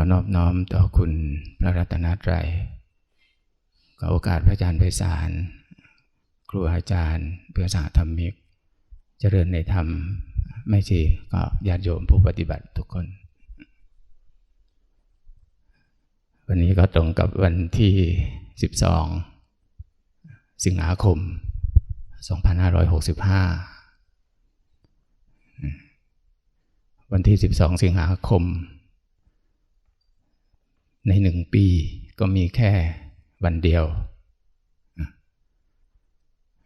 อนอบน้อมต่อคุณพระรัตนตรัยขอโอกาสพระอาจารย์ไพศาลครูอาจารย์ เพื่อสาธรรมิก เจริญในธรรมไม่ชีก็ญาติโยมผู้ปฏิบัติทุกคน วันนี้ก็ตรงกับวันที่ 12 สิงหาคม 2565 วันที่ 12 สิงหาคม ในหนึ่งปีก็มีแค่วันเดียว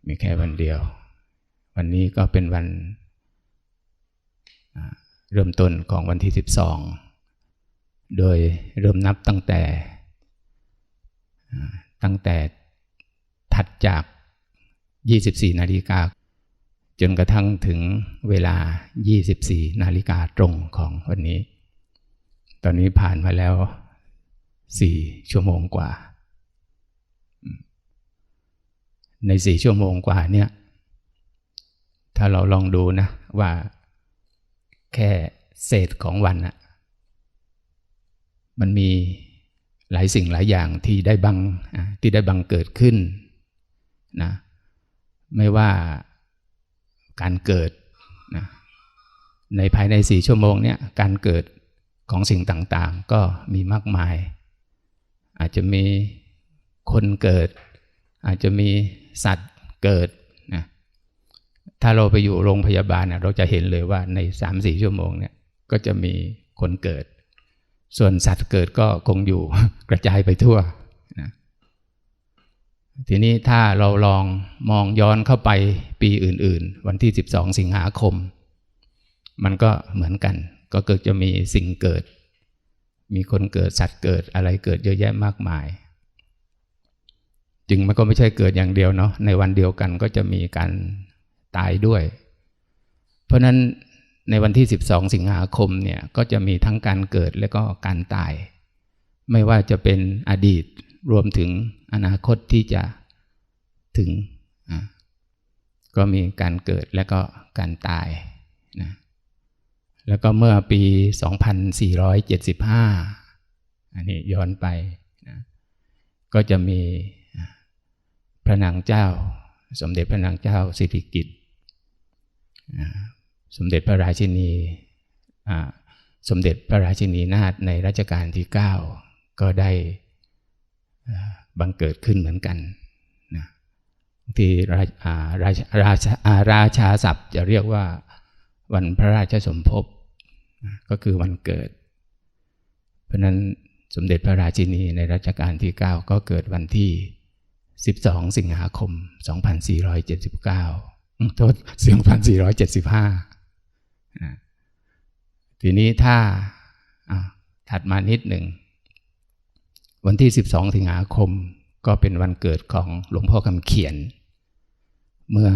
มีแค่วันเดียว วันนี้ก็เป็นวันเริ่มต้นของวันที่ 12 โดยเริ่มนับตั้งแต่ตั้งแต่ถัดจาก 24 นาฬิกา จนกระทั่งถึงเวลา 24 นาฬิกาตรงของวันนี้ ตอนนี้ผ่านมาแล้ว 4ชั่วโมงกว่า ใน4ชั่วโมงกว่าเนี่ย ถ้าเราลองดูนะว่าแค่เศษของวันอะมันมีหลายสิ่งหลายอย่างที่ได้บังที่ได้บังเกิดขึ้นนะไม่ว่าการเกิดนะในภายในสี่ชั่วโมงเนี่ยการเกิดของสิ่งต่างๆ ก็มีมากมาย อาจจะมีคนเกิด อาจจะมีสัตว์เกิดนะถ้าเราไปอยู่โรงพยาบาลเราจะเห็นเลยว่าในสามสี่ชั่วโมงเนี่ยก็จะมีคนเกิด ส่วนสัตว์เกิดก็คงอยู่กระจายไปทั่วนะทีนี้ถ้าเราลองมองย้อนเข้าไปปีอื่น ๆ วันที่ 12 สิงหาคม มันก็เหมือนกัน ก็เกิดจะมีสิ่งเกิด มีคนเกิดสัตว์เกิดอะไรเกิดเยอะแยะมากมาย จึงมันก็ไม่ใช่เกิดอย่างเดียวเนาะในวันเดียวกันก็จะมีการตายด้วย เพราะนั้นในวันที่ 12 สิงหาคมเนี่ยก็จะมีทั้งการเกิดและก็การตาย ไม่ว่าจะเป็นอดีตรวมถึงอนาคตที่จะถึง ก็มีการเกิดและก็การตายนะ แล้วก็เมื่อปี 2475 อันนี้ย้อนไปนะก็จะมีพระนางเจ้า สมเด็จพระนางเจ้าสิริกิติ์สมเด็จพระราชินีสมเด็จพระราชินีนาถในรัชกาลที่ 9 ก็ได้บังเกิดขึ้นเหมือนกันนะที่ราราราชาราชาศัพท์จะเรียกว่า วันพระราชสมภพก็คือวันเกิด เพราะนั้นสมเด็จพระราชินีในรัชกาลที่ 9 ก็เกิดวันที่ 12 สิงหาคม 2479โทษ2475 ทีนี้ถ้าถัดมานิดหนึ่ง วันที่ 12 สิงหาคมก็เป็นวันเกิดของหลวงพ่อคำเขียน เมื่อ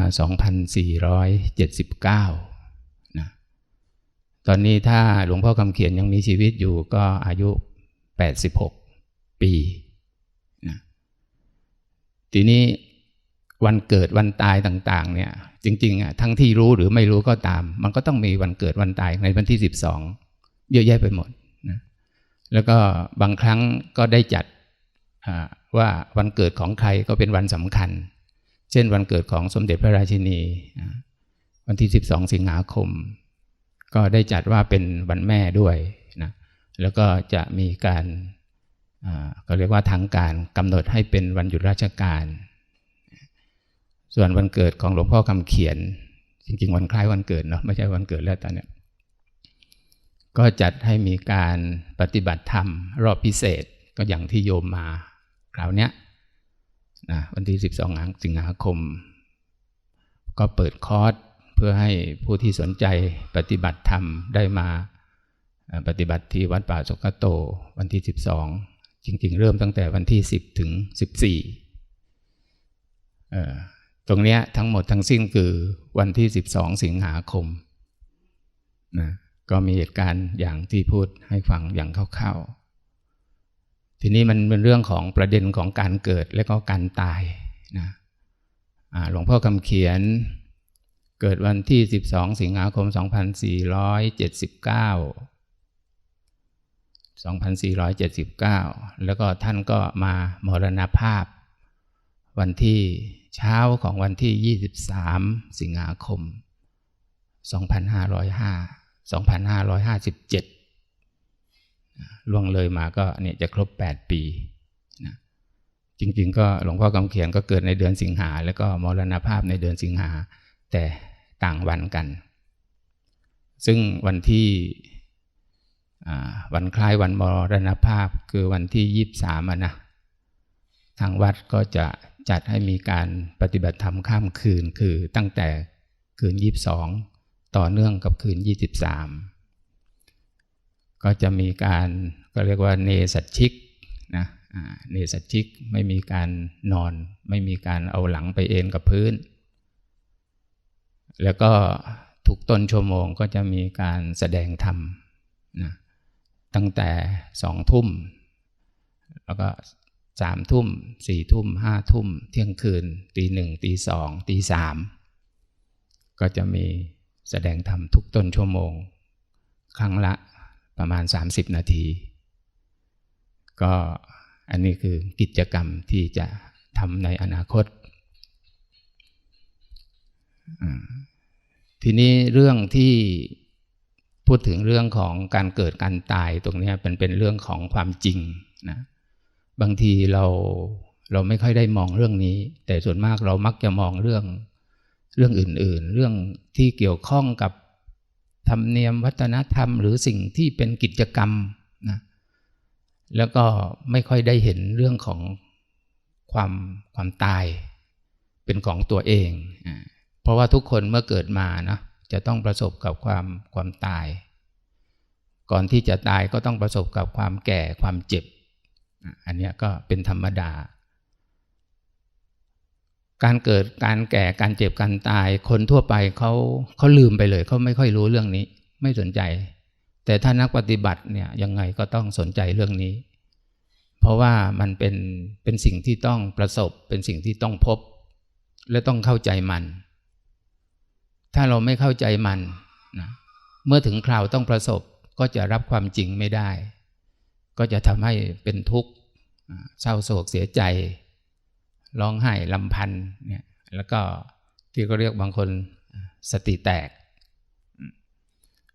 2479 ตอนนี้ถ้าหลวงพ่อคำเขียนยังมีชีวิตอยู่ก็อายุ 86 ปีนะทีนี้วันเกิดวันตายต่าง ๆ เนี่ย จริงๆอะทั้งที่รู้หรือไม่รู้ก็ตาม มันก็ต้องมีวันเกิดวันตายในวันที่ 12 เยอะแยะไปหมดแล้วก็บางครั้งก็ได้จัดว่าวันเกิดของใครก็เป็นวันสำคัญ เช่นวันเกิดของสมเด็จพระราชินี วันที่ 12 สิงหาคม ก็ได้จัดว่าเป็นวันแม่ด้วยนะแล้วก็จะมีการก็เรียกว่าทางการกำหนดให้เป็นวันหยุดราชการ ส่วนวันเกิดของหลวงพ่อคำเขียน จริงๆ วันคล้ายวันเกิดเนาะไม่ใช่วันเกิดแล้วตอนนี้ก็จัดให้มีการปฏิบัติธรรม รอบพิเศษก็อย่างที่โยมมาคราวเนี้ยนะวันที่ 12 สิงหาคม ก็เปิดคอร์ส เพื่อให้ผู้ที่สนใจปฏิบัติธรรมได้มาปฏิบัติที่วัดป่าสกโตวันที่ 12 จริง ๆ เริ่มตั้งแต่วันที่ 10 ถึง 14 ตรงนี้ทั้งหมดทั้งสิ้นคือวันที่ 12 สิงหาคมนะก็มีเหตุการณ์อย่างที่พูดให้ฟังอย่างคร่าวๆ ทีนี้มันเป็นเรื่องของประเด็นของการเกิดและก็การตายนะหลวงพ่อคำเขียน เกิดวันที่ 12 สิงหาคม 2479 2479 แล้วก็ท่านก็มามรณภาพ วันที่เช้าของวันที่ 23 สิงหาคม 2505 2557 ล่วงเลยมาก็เนี่ยจะครบ 8 ปีนะจริงๆ ก็หลวงพ่อกำเขียนก็เกิดในเดือนสิงหา แล้วก็มรณภาพในเดือนสิงหา แต่ ต่างวันกัน ซึ่งวันที่วันคล้ายวันมรณภาพคือวันที่ยี่สามนะทางวัดก็จะจัดให้มีการปฏิบัติธรรมข้ามคืนคือตั้งแต่คืนยี่สองต่อเนื่องกับคืนยี่สิบสามก็จะมีการก็เรียกว่าเนสัชิกนะเนสัชิกไม่มีการนอน ไม่มีการเอาหลังไปเอนกับพื้น แล้วก็ทุกต้นชั่วโมงก็จะมีการแสดงธรรมนะตั้งแต่สองทุ่ม แล้วก็สามทุ่มสี่ทุ่มห้าทุ่ม เที่ยงคืน ตีหนึ่งตีสองตีสามก็จะมีแสดงธรรมทุกต้นชั่วโมง ครั้งละประมาณ 30 นาที ก็อันนี้คือกิจกรรมที่จะทำในอนาคต ทีนี้เรื่องที่พูดถึงเรื่องของการเกิดการตายตรงนี้เป็นเป็นเรื่องของความจริงนะบางทีเราเราไม่ค่อยได้มองเรื่องนี้ แต่ส่วนมากเรามักจะมองเรื่องเรื่องอื่น ๆ เรื่องที่เกี่ยวข้องกับธรรมเนียมวัฒนธรรม หรือสิ่งที่เป็นกิจกรรมนะแล้วก็ไม่ค่อยได้เห็นเรื่องของความความตายเป็นของตัวเองเพ ราะว่าทุกคนเมื่อเกิดมานะจะต้องประสบกับความความตาย ก่อนที่จะตายก็ต้องประสบกับความแก่ความเจ็บ อันนี้ก็เป็นธรรมดา การเกิดการแก่การเจ็บการตาย คนทั่วไปเขาเขาลืมไปเลยเขาไม่ค่อยรู้เรื่องนี้ ไม่สนใจ แต่ถ้านักปฏิบัติเนี่ยยังไงก็ต้องสนใจเรื่องนี้ เพราะว่ามันเป็นเป็นสิ่งที่ต้องประสบ เป็นสิ่งที่ต้องพบ และต้องเข้าใจมัน ถ้าเราไม่เข้าใจมันนะเมื่อถึงคราวต้องประสบก็จะรับความจริงไม่ได้ ก็จะทำให้เป็นทุกข์เศร้าโศกเสียใจร้องไห้ลำพันธ์เนี่ยแล้วก็ที่ก็เรียกบางคนสติแตก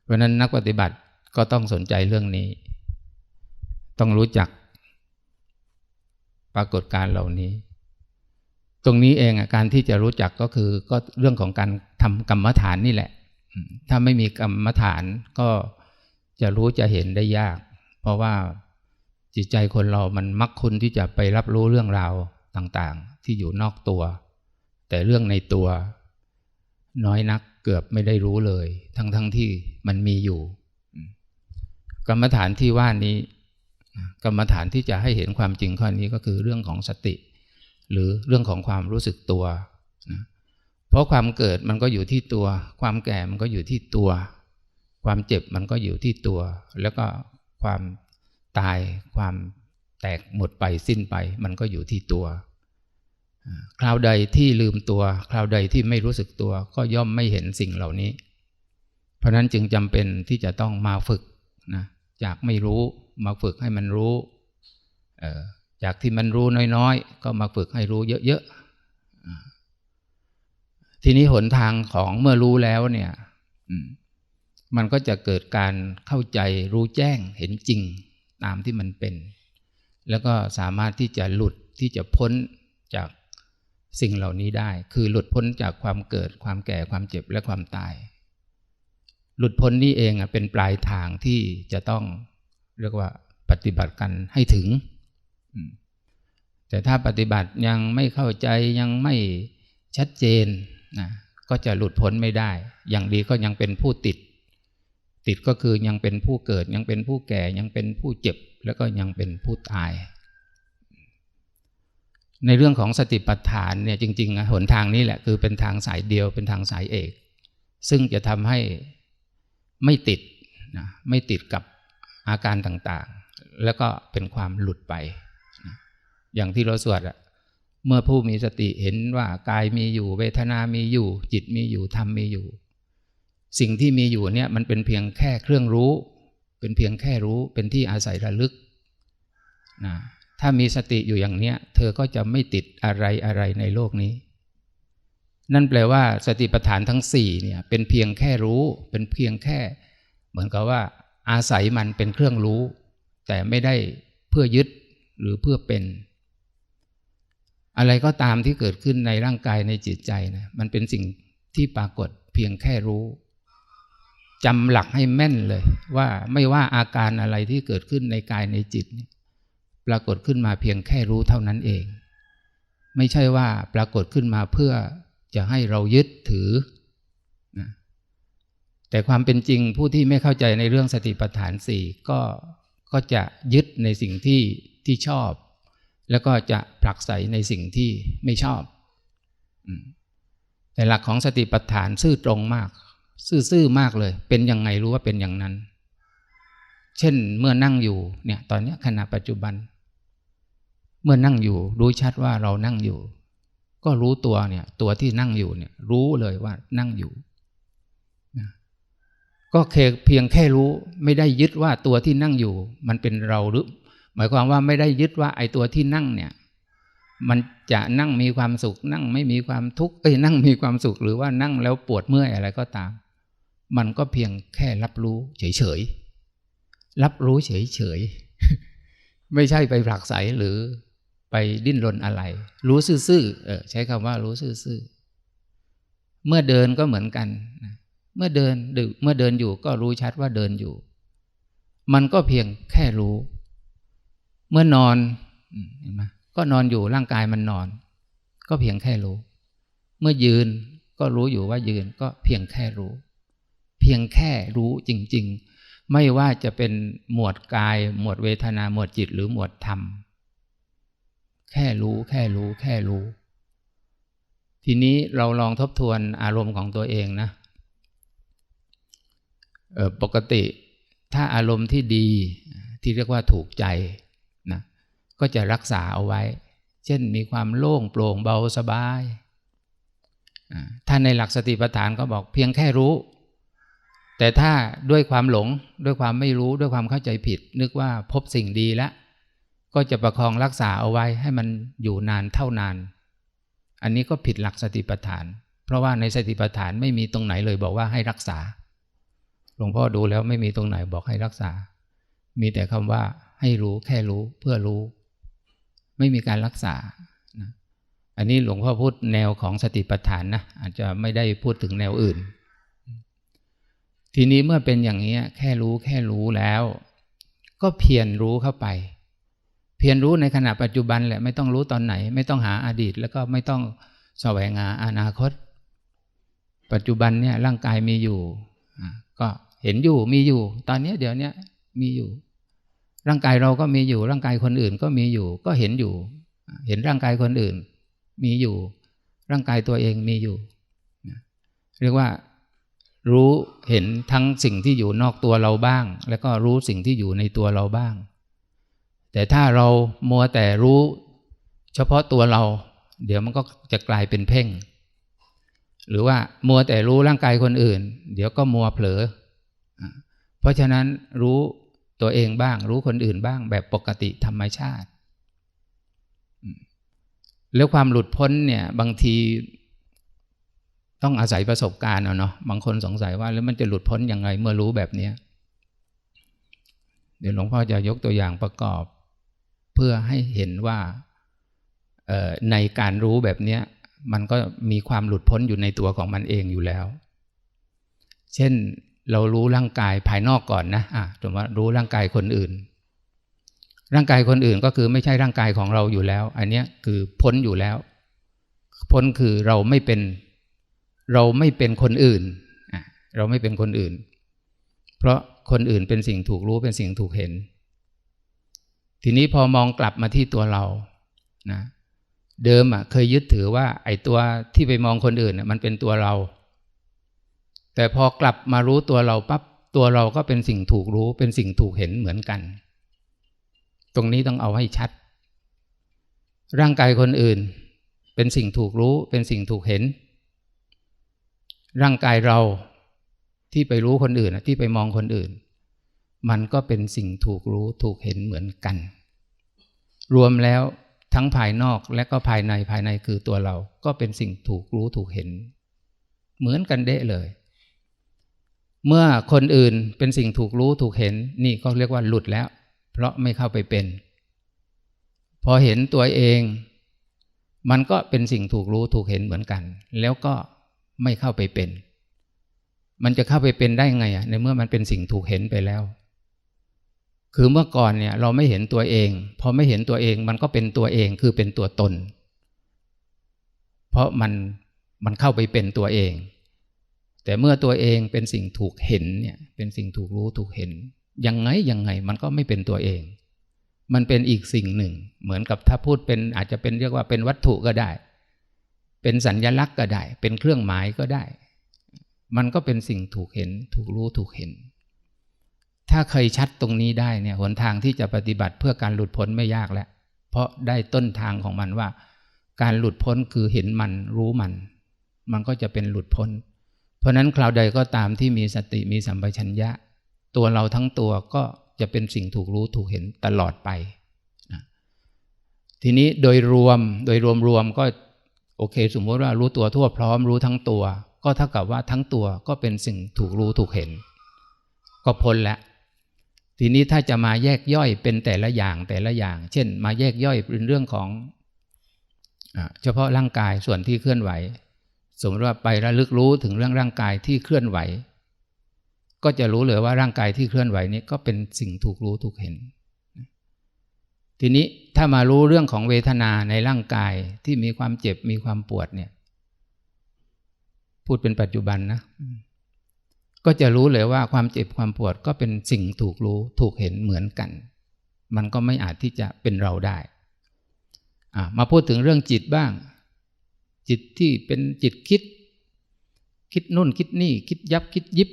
เพราะนั้นนักปฏิบัติก็ต้องสนใจเรื่องนี้ ต้องรู้จักปรากฏการเหล่านี้ ตรงนี้เองอะการที่จะรู้จักก็คือก็เรื่องของการทำกรรมฐานนี่แหละ ถ้าไม่มีกรรมฐานก็จะรู้จะเห็นได้ยาก เพราะว่าจิตใจคนเรามันมักคุณที่จะไปรับรู้เรื่องราวต่างๆ ที่อยู่นอกตัว แต่เรื่องในตัว น้อยนักเกือบไม่ได้รู้เลย ทั้งๆทที่มันมีอยู่ กรรมฐานที่ว่านี้ กรรมฐานที่จะให้เห็นความจริงข้อนี้ก็คือเรื่องของสติ หรือเรื่องของความรู้สึกตัวนะเพราะความเกิดมันก็อยู่ที่ตัว ความแก่มันก็อยู่ที่ตัว ความเจ็บมันก็อยู่ที่ตัว แล้วก็ความตายความแตกหมดไปสิ้นไป มันก็อยู่ที่ตัวคราวใดที่ลืมตัว คราวใดที่ไม่รู้สึกตัว ก็ย่อมไม่เห็นสิ่งเหล่านี้ เพราะนั้นจึงจำเป็นที่จะต้องมาฝึกนะจากไม่รู้มาฝึกให้มันรู้ จากที่มันรู้น้อยๆ ก็มาฝึกให้รู้เยอะๆ ทีนี้หนทางของเมื่อรู้แล้วเนี่ยมันก็จะเกิดการเข้าใจรู้แจ้งเห็นจริงตามที่มันเป็น แล้วก็สามารถที่จะหลุดที่จะพ้นจากสิ่งเหล่านี้ได้ คือหลุดพ้นจากความเกิดความแก่ความเจ็บและความตาย หลุดพ้นนี่เองเป็นปลายทางที่จะต้องเรียกว่าปฏิบัติกันให้ถึง แต่ถ้าปฏิบัติยังไม่เข้าใจยังไม่ชัดเจนนะก็จะหลุดพ้นไม่ได้ อย่างดีก็ยังเป็นผู้ติด ติดก็คือยังเป็นผู้เกิด ยังเป็นผู้แก่ยังเป็นผู้เจ็บ แล้วก็ยังเป็นผู้ตาย ในเรื่องของสติปัฏฐานเนี่ยจริงๆนะหนทางนี้แหละคือเป็นทางสายเดียวเป็นทางสายเอก ซึ่งจะทำให้ไม่ติดนะไม่ติดกับอาการต่างๆ แล้วก็เป็นความหลุดไป อย่างที่เราสวดอะเมื่อผู้มีสติเห็นว่ากายมีอยู่ เวทนามีอยู่ จิตมีอยู่ธรรมมีอยู่ สิ่งที่มีอยู่เนี่ยมันเป็นเพียงแค่เครื่องรู้ เป็นเพียงแค่รู้เป็นที่อาศัยระลึกนะถ้ามีสติอยู่อย่างเนี้ย เธอก็จะไม่ติดอะไรอะไรในโลกนี้ นั่นแปลว่าสติปัฏฐานทั้งสี่เนี่ยเป็นเพียงแค่รู้ เป็นเพียงแค่ เหมือนกับว่า อาศัยมันเป็นเครื่องรู้ แต่ไม่ได้เพื่อยึดหรือเพื่อเป็น อะไรก็ตามที่เกิดขึ้นในร่างกายในจิตใจนะมันเป็นสิ่งที่ปรากฏเพียงแค่รู้จำหลักให้แม่นเลย ว่าไม่ว่าอาการอะไรที่เกิดขึ้นในกายในจิต ปรากฏขึ้นมาเพียงแค่รู้เท่านั้นเอง ไม่ใช่ว่าปรากฏขึ้นมาเพื่อจะให้เรายึดถือนะแต่ความเป็นจริงผู้ที่ไม่เข้าใจในเรื่องสติปัฏฐานสี่ก็ก็จะยึดในสิ่งที่ที่ชอบ แล้วก็จะผลักไสในสิ่งที่ไม่ชอบแต่หลักของสติปัฏฐานซื่อตรงมาก ซื่อๆมากเลย เป็นยังไงรู้ว่าเป็นอย่างนั้น เช่นเมื่อนั่งอยู่เนี่ย ตอนนี้ขณะปัจจุบัน เมื่อนั่งอยู่ รู้ชัดว่าเรานั่งอยู่ ก็รู้ตัวเนี่ย ตัวที่นั่งอยู่เนี่ย รู้เลยว่านั่งอยู่นะก็เพียงแค่รู้ไม่ได้ยึดว่าตัวที่นั่งอยู่ มันเป็นเราหรือ หมายความว่าไม่ได้ยึดว่าไอ้ตัวที่นั่งเนี่ย มันจะนั่งมีความสุข นั่งไม่มีความทุกข์เอ้ยนั่งมีความสุขหรือว่านั่งแล้วปวดเมื่อยอะไรก็ตาม มันก็เพียงแค่รับรู้เฉยๆรับรู้เฉยๆไม่ใช่ไปผลักไสหรือไปดิ้นรนอะไร รู้ซื่อๆเออใช้คำว่ารู้ซื่อๆเมื่อเดินก็เหมือนกันเมื่อเดินดึกเมื่อเดินอยู่ก็รู้ชัดว่าเดินอยู่ มันก็เพียงแค่รู้ เมื่อนอนเห็นไหมก็นอนอยู่ร่างกายมันนอน ก็เพียงแค่รู้ เมื่อยืนก็รู้อยู่ว่ายืนก็เพียงแค่รู้ เพียงแค่รู้จริง ๆ ไม่ว่าจะเป็นหมวดกาย หมวดเวทนาหมวดจิตหรือหมวดธรรม แค่รู้แค่รู้แค่รู้ ทีนี้เราลองทบทวนอารมณ์ของตัวเองนะปกติถ้าอารมณ์ที่ดีที่เรียกว่าถูกใจ ก็จะรักษาเอาไว้ เช่นมีความโล่งโปร่งเบาสบายท่านในหลักสติปัฏฐานก็บอกเพียงแค่รู้ แต่ถ้าด้วยความหลงด้วยความไม่รู้ด้วยความเข้าใจผิด นึกว่าพบสิ่งดีแล้ว ก็จะประคองรักษาเอาไว้ให้มันอยู่นานเท่านาน อันนี้ก็ผิดหลักสติปัฏฐาน เพราะว่าในสติปัฏฐานไม่มีตรงไหนเลยบอกว่าให้รักษา หลวงพ่อดูแล้วไม่มีตรงไหนบอกให้รักษา มีแต่คำว่าให้รู้แค่รู้เพื่อรู้ ไม่มีการรักษานะอันนี้หลวงพ่อพูดแนวของสติปัฏฐานนะอาจจะไม่ได้พูดถึงแนวอื่น ทีนี้เมื่อเป็นอย่างนี้แค่รู้แค่รู้แล้ว ก็เพียรรู้เข้าไป เพียรรู้ในขณะปัจจุบันแหละไม่ต้องรู้ตอนไหน ไม่ต้องหาอาดีต แล้วก็ไม่ต้องแสวงหาอนาคต ปัจจุบันเนี่ยร่างกายมีอยู่ก็เห็นอยู่มีอยู่ ตอนนี้เดี๋ยวนี้มีอยู่ ร่างกายเราก็มีอยู่ร่างกายคนอื่นก็มีอยู่ ก็เห็นอยู่ เห็นร่างกายคนอื่น มีอยู่ ร่างกายตัวเองมีอยู่ เรียกว่ารู้เห็นทั้งสิ่งที่อยู่นอกตัวเราบ้าง แล้วก็รู้สิ่งที่อยู่ในตัวเราบ้าง แต่ถ้าเรามัวแต่รู้ เฉพาะตัวเรา เดี๋ยวมันก็จะกลายเป็นเพ่ง หรือว่ามัวแต่รู้ร่างกายคนอื่น เดี๋ยวก็มัวเผลอ เพราะฉะนั้นรู้ ตัวเองบ้าง รู้คนอื่นบ้างแบบปกติธรรมชาติ แล้วความหลุดพ้นเนี่ยบางทีต้องอาศัยประสบการณ์เอาเนาะบางคนสงสัยว่าแล้วมันจะหลุดพ้นยังไงเมื่อรู้แบบนี้เดี๋ยวหลวงพ่อจะยกตัวอย่างประกอบ เพื่อให้เห็นว่าในการรู้แบบนี้มันก็มีความหลุดพ้นอยู่ในตัวของมันเองอยู่แล้ว เช่น เรารู้ร่างกายภายนอกก่อนนะอะสมมติว่ารู้ร่างกายคนอื่น ร่างกายคนอื่นก็คือไม่ใช่ร่างกายของเราอยู่แล้ว อันนี้คือพ้นอยู่แล้ว พ้นคือเราไม่เป็น เราไม่เป็นคนอื่นอะเราไม่เป็นคนอื่น เพราะคนอื่นเป็นสิ่งถูกรู้เป็นสิ่งถูกเห็น ทีนี้พอมองกลับมาที่ตัวเรานะเดิมอะเคยยึดถือว่าไอ้ตัวที่ไปมองคนอื่นมันเป็นตัวเรา แต่พอกลับมารู้ตัวเราปั๊บตัวเราก็เป็นสิ่งถูกรู้เป็นสิ่งถูกเห็นเหมือนกัน ตรงนี้ต้องเอาให้ชัด ร่างกายคนอื่น เป็นสิ่งถูกรู้เป็นสิ่งถูกเห็น ร่างกายเราที่ไปรู้คนอื่นที่ไปมองคนอื่น มันก็เป็นสิ่งถูกรู้ถูกเห็นเหมือนกัน รวมแล้วทั้งภายนอกและก็ภายในภายในคือตัวเราก็เป็นสิ่งถูกรู้ถูกเห็น เหมือนกันเดะเลย เมื่อคนอื่นเป็นสิ่งถูกรู้ถูกเห็นนี่ก็เรียกว่าหลุดแล้ว เพราะไม่เข้าไปเป็น พอเห็นตัวเอง มันก็เป็นสิ่งถูกรู้ถูกเห็นเหมือนกัน แล้วก็ไม่เข้าไปเป็น มันจะเข้าไปเป็นได้ไงอะในเมื่อมันเป็นสิ่งถูกเห็นไปแล้ว คือเมื่อก่อนเนี่ยเราไม่เห็นตัวเอง พอไม่เห็นตัวเองมันก็เป็นตัวเองคือเป็นตัวตน เพราะมันมันเข้าไปเป็นตัวเอง แต่เมื่อตัวเองเป็นสิ่งถูกเห็นเนี่ยเป็นสิ่งถูกรู้ถูกเห็น ยังไงยังไงมันก็ไม่เป็นตัวเอง มันเป็นอีกสิ่งหนึ่ง เหมือนกับถ้าพูดเป็นอาจจะเป็นเรียกว่าเป็นวัตถุก็ได้ เป็นสัญญลักษณ์ก็ได้ เป็นเครื่องหมายก็ได้ มันก็เป็นสิ่งถูกเห็น ถูกรู้ถูกเห็น ถ้าเคยชัดตรงนี้ได้เนี่ยหนทางที่จะปฏิบัติเพื่อการหลุดพ้นไม่ยากแล้ว เพราะได้ต้นทางของมันว่า การหลุดพ้นคือเห็นมันรู้มัน มันก็จะเป็นหลุดพ้น เพราะนั้นคราวใดก็ตามที่มีสติมีสัมปชัญญะ ตัวเราทั้งตัวก็จะเป็นสิ่งถูกรู้ถูกเห็นตลอดไปนะทีนี้โดยรวมโดยรวมรวมก็โอเค สมมติว่ารู้ตัวทั่วพร้อมรู้ทั้งตัว ก็เท่ากับว่าทั้งตัวก็เป็นสิ่งถูกรู้ถูกเห็น ก็พ้นแล้วทีนี้ถ้าจะมาแยกย่อยเป็นแต่ละอย่างแต่ละอย่าง เช่น มาแยกย่อยเป็นเรื่องของเฉพาะร่างกายส่วนที่เคลื่อนไหว สมมติว่าไประลึกรู้ถึงเรื่องร่างกายที่เคลื่อนไหว ก็จะรู้เลยว่าร่างกายที่เคลื่อนไหวนี้ก็เป็นสิ่งถูกรู้ถูกเห็น ทีนี้ถ้ามารู้เรื่องของเวทนาในร่างกายที่มีความเจ็บมีความปวดเนี่ย พูดเป็นปัจจุบันนะ ก็จะรู้เลยว่าความเจ็บความปวดก็เป็นสิ่งถูกรู้ถูกเห็นเหมือนกัน มันก็ไม่อาจที่จะเป็นเราได้มาพูดถึงเรื่องจิตบ้าง จิตที่เป็นจิตคิด คิดนู่นคิดนี่ คิดยับคิดยิบ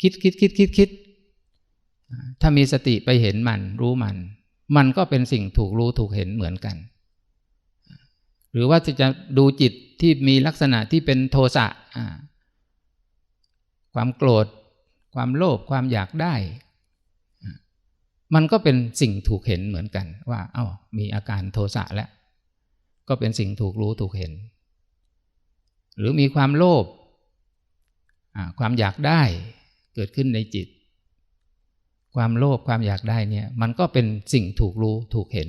คิดคิดคิดคิดคิด ถ้ามีสติไปเห็นมันรู้มัน มันก็เป็นสิ่งถูกรู้ถูกเห็นเหมือนกัน หรือว่าจะดูจิตที่มีลักษณะที่เป็นโทสะความโกรธ ความโลภความอยากได้ มันก็เป็นสิ่งถูกเห็นเหมือนกันว่า เอา้ามีอาการโทสะแล้วก็เป็นสิ่งถูกรู้ถูกเห็น หรือมีความโลภความอยากได้เกิดขึ้นในจิต ความโลภความอยากได้เนี่ย มันก็เป็นสิ่งถูกรู้ถูกเห็น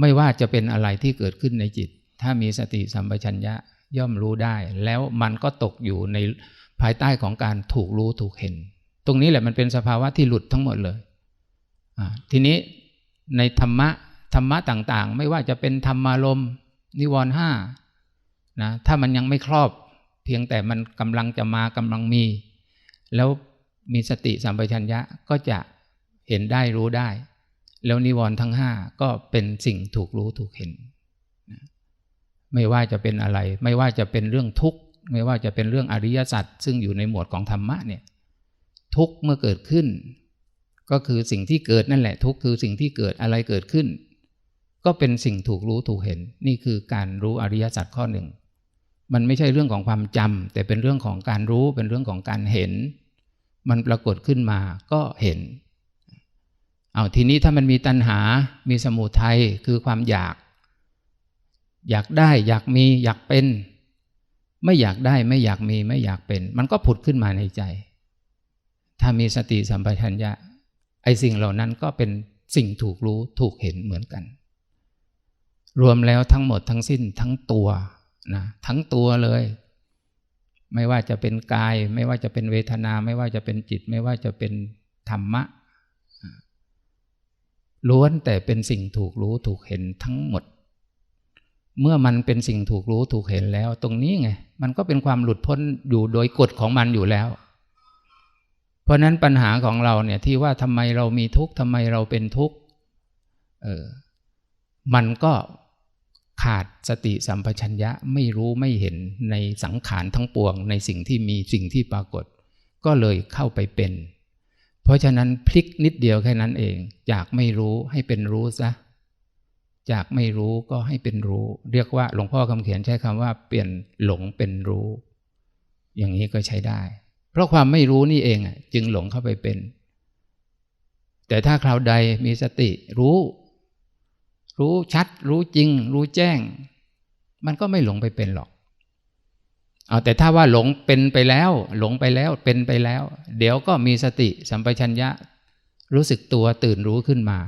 ไม่ว่าจะเป็นอะไรที่เกิดขึ้นในจิต ถ้ามีสติสัมปชัญญะย่อมรู้ได้ แล้วมันก็ตกอยู่ในภายใต้ของการถูกรู้ถูกเห็น ตรงนี้แหละมันเป็นสภาวะที่หลุดทั้งหมดเลยทีนี้ในธรรมะธรรมะต่างๆ ไม่ว่าจะเป็นธรรมารม นิวรณ์ห้านะถ้ามันยังไม่ครอบ เพียงแต่มันกำลังจะมากำลังมี แล้วมีสติสัมปชัญญะก็จะเห็นได้รู้ได้ แล้วนิวรณ์ทั้งห้าก็เป็นสิ่งถูกรู้ถูกเห็นนะไม่ว่าจะเป็นอะไร ไม่ว่าจะเป็นเรื่องทุกข์ ไม่ว่าจะเป็นเรื่องอริยสัจซึ่งอยู่ในหมวดของธรรมะเนี่ยทุกข์เมื่อเกิดขึ้น ก็คือสิ่งที่เกิดนั่นแหละ ทุกข์คือสิ่งที่เกิดอะไรเกิดขึ้น ก็เป็นสิ่งถูกรู้ถูกเห็น นี่คือการรู้อริยสัจข้อหนึ่ง มันไม่ใช่เรื่องของความจำแต่เป็นเรื่องของการรู้เป็นเรื่องของการเห็น มันปรากฏขึ้นมาก็เห็นเอาทีนี้ถ้ามันมีตัณหา มีสมุทัยคือความอยาก อยากได้อยากมีอยากเป็น ไม่อยากได้ไม่อยากมีไม่อยากเป็น มันก็ผุดขึ้นมาในใจ ถ้ามีสติสัมปชัญญะไอ้สิ่งเหล่านั้นก็เป็นสิ่งถูกรู้ถูกเห็นเหมือนกัน รวมแล้วทั้งหมดทั้งสิ้นทั้งตัวนะทั้งตัวเลย ไม่ว่าจะเป็นกาย ไม่ว่าจะเป็นเวทนา ไม่ว่าจะเป็นจิต ไม่ว่าจะเป็นธรรมะล้วนแต่เป็นสิ่งถูกรู้ถูกเห็นทั้งหมด เมื่อมันเป็นสิ่งถูกรู้ถูกเห็นแล้ว ตรงนี้ไง มันก็เป็นความหลุดพ้นอยู่โดยกฎของมันอยู่แล้ว เพราะนั้นปัญหาของเราเนี่ยที่ว่าทำไมเรามีทุกข์ทำไมเราเป็นทุกข์เออมันก็ ขาดสติสัมปชัญญะไม่รู้ไม่เห็นในสังขารทั้งปวง ในสิ่งที่มีสิ่งที่ปรากฏ ก็เลยเข้าไปเป็น เพราะฉะนั้นพลิกนิดเดียวแค่นั้นเองจากไม่รู้ให้เป็นรู้ซะจากไม่รู้ก็ให้เป็นรู้ เรียกว่าหลวงพ่อคำเขียนใช้คำว่าเปลี่ยนหลงเป็นรู้ อย่างนี้ก็ใช้ได้ เพราะความไม่รู้นี่เองจึงหลงเข้าไปเป็น แต่ถ้าคราวใดมีสติรู้ รู้ชัด รู้จริง รู้แจ้ง มันก็ไม่หลงไปเป็นหรอกเอาแต่ถ้าว่าหลงเป็นไปแล้ว หลงไปแล้วเป็นไปแล้ว เดี๋ยวก็มีสติสัมปชัญญะ รู้สึกตัวตื่นรู้ขึ้นมา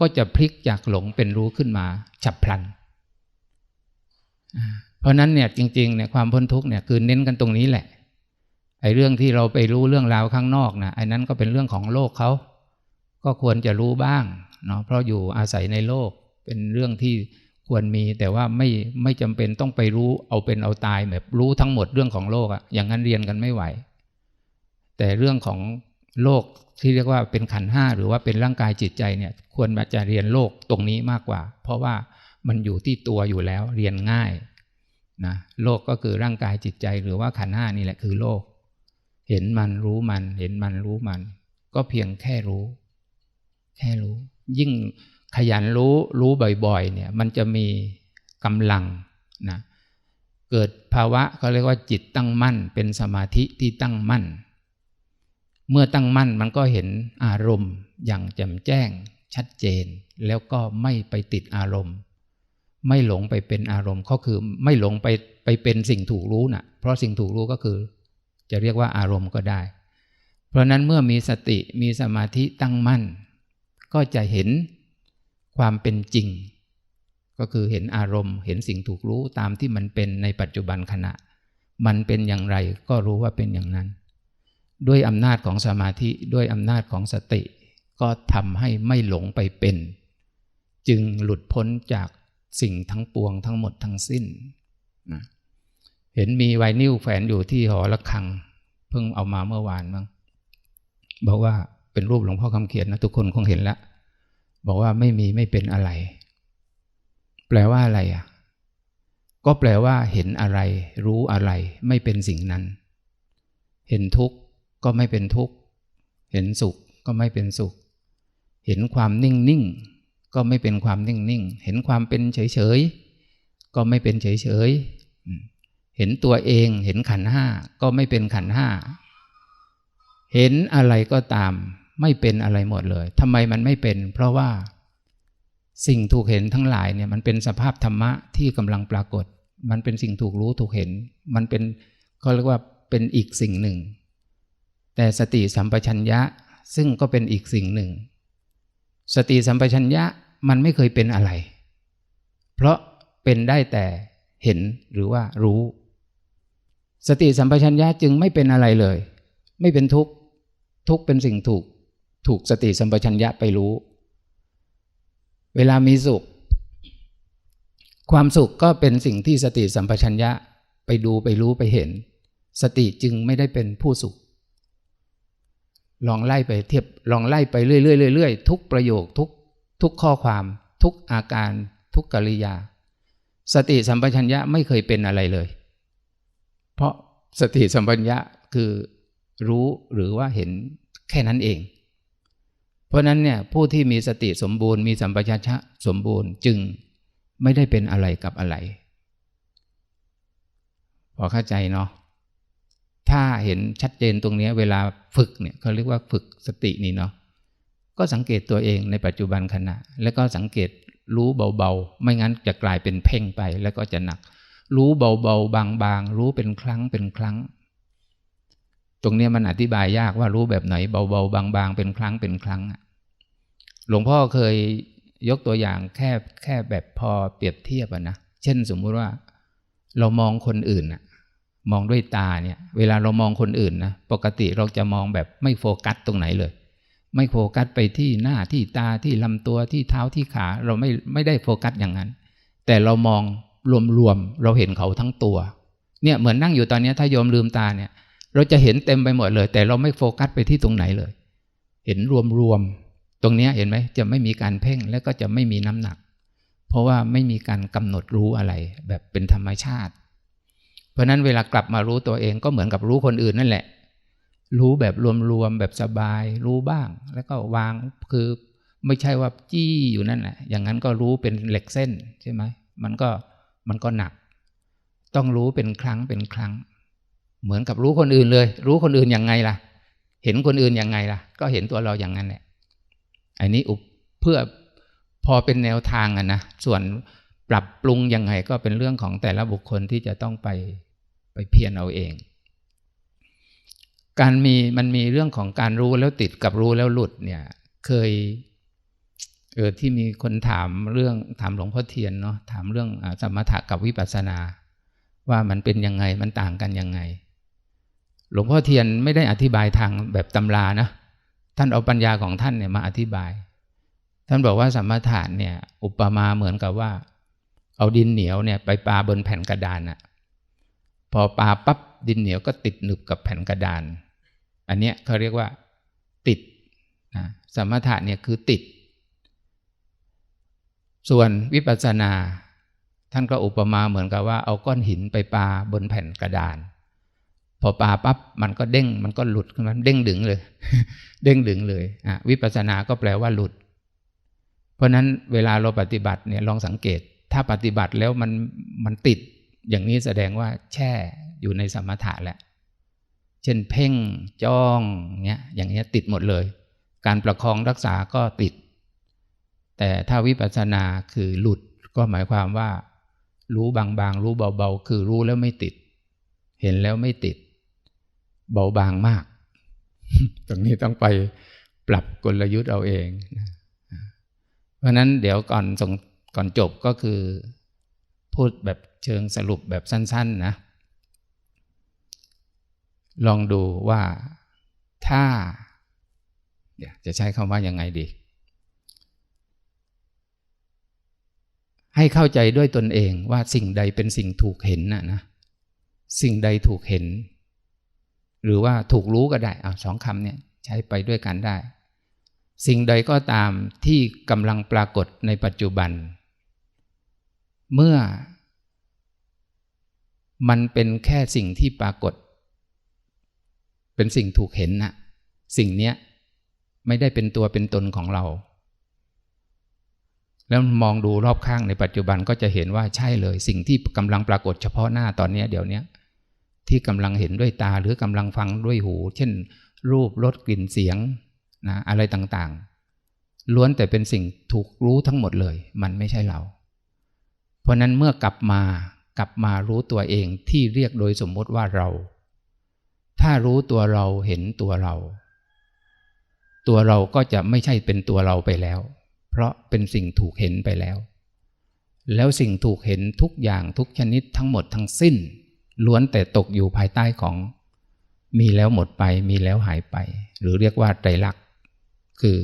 ก็จะพลิกจากหลงเป็นรู้ขึ้นมา ฉับพลัน เพราะนั้นเนี่ยจริงๆเนี่ยความพ้นทุกข์เนี่ยคือเน้นกันตรงนี้แหละไอ้เรื่องที่เราไปรู้เรื่องราวข้างนอกนะไอ้นั้นก็เป็นเรื่องของโลกเขาก็ควรจะรู้บ้างเนาะเพราะอยู่อาศัยในโลก เป็นเรื่องที่ควรมีแต่ว่าไม่ไม่จำเป็นต้องไปรู้เอาเป็นเอาตายแบบรู้ทั้งหมดเรื่องของโลกอะอย่างนั้นเรียนกันไม่ไหว แต่เรื่องของโลกที่เรียกว่าเป็นขันห้าหรือว่าเป็นร่างกายจิตใจเนี่ยควรมาจะเรียนโลกตรงนี้มากกว่า เพราะว่ามันอยู่ที่ตัวอยู่แล้วเรียนง่ายนะโลกก็คือร่างกายจิตใจหรือว่าขันห้านี่แหละคือโลก เห็นมันรู้มัน เห็นมันรู้มัน ก็เพียงแค่รู้ แค่รู้ ยิ่ง ขยันรู้รู้บ่อยๆเนี่ยมันจะมีกำลังนะเกิดภาวะเขาเรียกว่าจิตตั้งมั่น เป็นสมาธิที่ตั้งมั่น เมื่อตั้งมั่นมันก็เห็นอารมณ์อย่างแจ่มแจ้งชัดเจน แล้วก็ไม่ไปติดอารมณ์ ไม่หลงไปเป็นอารมณ์ก็คือไม่หลงไปไปเป็นสิ่งถูกรู้นะ่ะเพราะสิ่งถูกรู้ก็คือ จะเรียกว่าอารมณ์ก็ได้ เพราะนั้นเมื่อมีสติมีสมาธิตั้งมั่น ก็จะเห็น ความเป็นจริง ก็คือเห็นอารมณ์ เห็นสิ่งถูกรู้ตามที่มันเป็นในปัจจุบันขณะ มันเป็นอย่างไรก็รู้ว่าเป็นอย่างนั้น ด้วยอำนาจของสมาธิด้วยอำนาจของสติ ก็ทำให้ไม่หลงไปเป็น จึงหลุดพ้นจากสิ่งทั้งปวงทั้งหมดทั้งสิ้นนะเห็นมีไวนิลแฝนอยู่ที่หอระฆัง เพิ่งเอามาเมื่อวานมั้งบอกว่าเป็นรูปหลวงพ่อคำเขียนนะทุกคนคงเห็นแล้ว บอกว่าไม่มีไม่เป็นอะไร แปลว่าอะไรอะ ก็แปลว่าเห็นอะไร รู้อะไร ไม่เป็นสิ่งนั้น เห็นทุกข์ก็ไม่เป็นทุกข์ เห็นสุขก็ไม่เป็นสุข เห็นความนิ่งนิ่งก็ไม่เป็นความนิ่งนิ่ง เห็นความเป็นเฉยเฉยก็ไม่เป็นเฉยเฉยเห็นตัวเอง เห็นขันห้าก็ไม่เป็นขันห้า เห็นอะไรก็ตาม ไม่เป็นอะไรหมดเลยทำไมมันไม่เป็น เพราะว่าสิ่งถูกเห็นทั้งหลายเนี่ยมันเป็นสภาพธรรมะที่กำลังปรากฏ มันเป็นสิ่งถูกรู้ถูกเห็น มันเป็นเขาเรียกว่าเป็นอีกสิ่งหนึ่ง แต่สติสัมปชัญญะซึ่งก็เป็นอีกสิ่งหนึ่ง สติสัมปชัญญะมันไม่เคยเป็นอะไร เพราะเป็นได้แต่เห็นหรือว่ารู้ สติสัมปชัญญะจึงไม่เป็นอะไรเลย ไม่เป็นทุกข์ทุกข์เป็นสิ่งถูก ถูกสติสัมปชัญญะไปรู้ เวลามีสุข ความสุขก็เป็นสิ่งที่สติสัมปชัญญะไปดูไปรู้ไปเห็น สติจึงไม่ได้เป็นผู้สุข ลองไล่ไปเทียบลองไล่ไปเรื่อยๆเรื่อยๆทุกประโยคทุกทุกข้อความ ทุกอาการ ทุกกิริยา สติสัมปชัญญะไม่เคยเป็นอะไรเลย เพราะสติสัมปชัญญะคือรู้หรือว่าเห็นแค่นั้นเอง ราะนั้นเนี่ยผู้ที่มีสติสมบูรณ์มีสัมปชัญญะสมบูรณ์จึงไม่ได้เป็นอะไรกับอะไร พอเข้าใจเนาะถ้าเห็นชัดเจนตรงนี้เวลาฝึกเนี่ยเขาเรียกว่าฝึกสตินี่เนาะก็สังเกตตัวเองในปัจจุบันขณะ แล้วก็สังเกตรู้เบาๆ ไม่งั้นจะกลายเป็นเพ่งไปแล้วก็จะหนัก รู้เบาๆ บางๆ รู้เป็นครั้งเป็นครั้ง ตรงนี้มันอธิบายยากว่ารู้แบบไหนเบาๆ บางๆ เป็นครั้งเป็นครั้ง หลวงพ่อเคยยกตัวอย่างแค่แค่แบบพอเปรียบเทียบนะ เช่นสมมุติว่า เรามองคนอื่นนะมองด้วยตาเนี่ย เวลาเรามองคนอื่นนะปกติเราจะมองแบบไม่โฟกัสตรงไหนเลย ไม่โฟกัสไปที่หน้าที่ตาที่ลำตัวที่เท้าที่ขา เราไม่ไม่ได้โฟกัสอย่างนั้น แต่เรามองรวมๆเราเห็นเขาทั้งตัว เนี่ยเหมือนนั่งอยู่ตอนนี้ถ้าโยมลืมตาเนี่ย เราจะเห็นเต็มไปหมดเลย แต่เราไม่โฟกัสไปที่ตรงไหนเลย เห็นรวมๆ ตรงนี้เห็นไหมจะไม่มีการเพ่งและก็จะไม่มีน้ำหนัก เพราะว่าไม่มีการกำหนดรู้อะไร แบบเป็นธรรมชาติ เพราะนั้นเวลากลับมารู้ตัวเองก็เหมือนกับรู้คนอื่นนั่นแหละ รู้แบบรวมๆแบบสบาย รู้บ้าง แล้วก็วางคือไม่ใช่ว่าจี้อยู่นั่นแหละ อย่างนั้นก็รู้เป็นเหล็กเส้นใช่ไหมมันก็มันก็หนัก ต้องรู้เป็นครั้งเป็นครั้ง เหมือนกับรู้คนอื่นเลย รู้คนอื่นยังไงล่ะ เห็นคนอื่นยังไงล่ะ ก็เห็นตัวเราอย่างนั้นแหละ อันนี้อุเพื่อพอเป็นแนวทางอะนะส่วนปรับปรุงยังไงก็เป็นเรื่องของแต่ละบุคคลที่จะต้องไปไปเพียรเอาเอง การมีมันมีเรื่องของการรู้แล้วติดกับรู้แล้วหลุดเนี่ยเคยเออที่มีคนถามเรื่องถามหลวงพ่อเทียนเนาะถามเรื่องสมถะกับวิปัสสนา ว่ามันเป็นยังไงมันต่างกันยังไง หลวงพ่อเทียนไม่ได้อธิบายทางแบบตำรานะ ท่านเอาปัญญาของท่านเนี่ยมาอธิบาย ท่านบอกว่าสัมถะเนี่ย อุปมาเหมือนกับว่า เอาดินเหนียวเนี่ยไปปาบนแผ่นกระดานอะพอปาปั๊บดินเหนียวก็ติดหนึบกับแผ่นกระดาน อันเนี้ยเขาเรียกว่าติดนะสมถะเนี่ยคือติด ส่วนวิปัสสนา ท่านก็อุปมาเหมือนกับว่าเอาก้อนหินไปปาบนแผ่นกระดาน อปาปั๊บมันก็เด้งมันก็หลุดขึ้นมาเด้งดึงเลย เด้งดึงเลยอะวิปัสสนาก็แปลว่าหลุด เพราะนั้นเวลาเราปฏิบัติเนี่ยลองสังเกต ถ้าปฏิบัติแล้วมันมันติดอย่างนี้แสดงว่าแช่อยู่ในสมถะแหละเช่นเพ่งจ้องเงี้ยอย่างเงี้ยติดหมดเลย การประคองรักษาก็ติด แต่ถ้าวิปัสสนาคือหลุดก็หมายความว่า รู้บางๆ รู้เบาๆ คือรู้แล้วไม่ติด เห็นแล้วไม่ติด เบาบางมาก ตรงนี้ต้องไปปรับกลยุทธ์เอาเองเพราะนั้นเดี๋ยวก่อนส่งก่อนจบก็คือ พูดแบบเชิงสรุปแบบสั้น ๆ นะ ลองดูว่าถ้าจะใช้คำว่ายังไงดี ให้เข้าใจด้วยตนเองว่าสิ่งใดเป็นสิ่งถูกเห็นนะนะ สิ่งใดถูกเห็น หรือว่าถูกรู้ก็ได้เอาสองคำเนี่ยใช้ไปด้วยกันได้ สิ่งใดก็ตามที่กำลังปรากฏในปัจจุบัน เมื่อ มันเป็นแค่สิ่งที่ปรากฏ เป็นสิ่งถูกเห็นนะสิ่งเนี้ยไม่ได้เป็นตัวเป็นตนของเรา แล้วมองดูรอบข้างในปัจจุบันก็จะเห็นว่าใช่เลย สิ่งที่กำลังปรากฏเฉพาะหน้าตอนนี้เดี๋ยวนี้ ที่กำลังเห็นด้วยตาหรือกำลังฟังด้วยหู เช่น รูปรสกลิ่นเสียงนะอะไรต่างๆ ล้วนแต่เป็นสิ่งถูกรู้ทั้งหมดเลย มันไม่ใช่เรา เพราะนั้นเมื่อกลับมากลับมารู้ตัวเองที่เรียกโดยสมมติว่าเรา ถ้ารู้ตัวเราเห็นตัวเรา ตัวเราก็จะไม่ใช่เป็นตัวเราไปแล้ว เพราะเป็นสิ่งถูกเห็นไปแล้ว แล้วสิ่งถูกเห็นทุกอย่างทุกชนิดทั้งหมดทั้งสิ้น ล้วนแต่ตกอยู่ภายใต้ของ มีแล้วหมดไป มีแล้วหายไป หรือเรียกว่าไตรลักษณ์คือ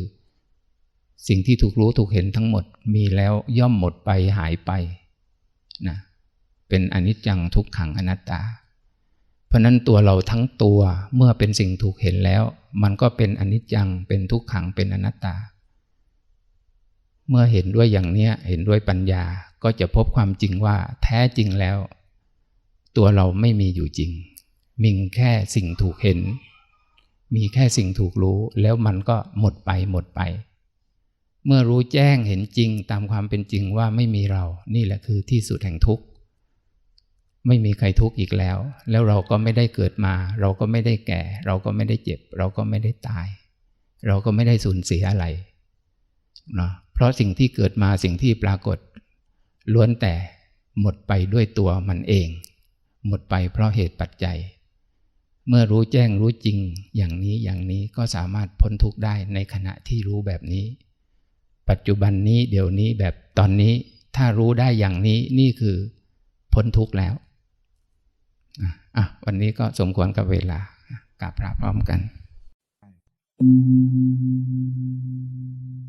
สิ่งที่ถูกรู้ถูกเห็นทั้งหมด มีแล้วย่อมหมดไปหายไปนะเป็นอนิจจังทุกขังอนัตตา เพราะนั้นตัวเราทั้งตัวเมื่อเป็นสิ่งถูกเห็นแล้ว มันก็เป็นอนิจจังเป็นทุกขังเป็นอนัตตา เมื่อเห็นด้วยอย่างเนี้ยเห็นด้วยปัญญาก็จะพบความจริงว่าแท้จริงแล้ว ตัวเราไม่มีอยู่จริง มีแค่สิ่งถูกเห็น มีแค่สิ่งถูกรู้ แล้วมันก็หมดไปหมดไป เมื่อรู้แจ้งเห็นจริงตามความเป็นจริงว่าไม่มีเรา นี่แหละคือที่สุดแห่งทุกข์ ไม่มีใครทุกข์อีกแล้ว แล้วเราก็ไม่ได้เกิดมา เราก็ไม่ได้แก่ เราก็ไม่ได้เจ็บ เราก็ไม่ได้ตาย เราก็ไม่ได้สูญเสียอะไรเนาะเพราะสิ่งที่เกิดมาสิ่งที่ปรากฏ ล้วนแต่หมดไปด้วยตัวมันเอง หมดไปเพราะเหตุปัจจัย เมื่อรู้แจ้งรู้จริงอย่างนี้อย่างนี้ก็สามารถพ้นทุกข์ได้ในขณะที่รู้แบบนี้ ปัจจุบันนี้เดี๋ยวนี้แบบตอนนี้ถ้ารู้ได้อย่างนี้นี่คือพ้นทุกข์แล้วอะวันนี้ก็สมควรกับเวลากราบพระพร้อมกัน Thank you.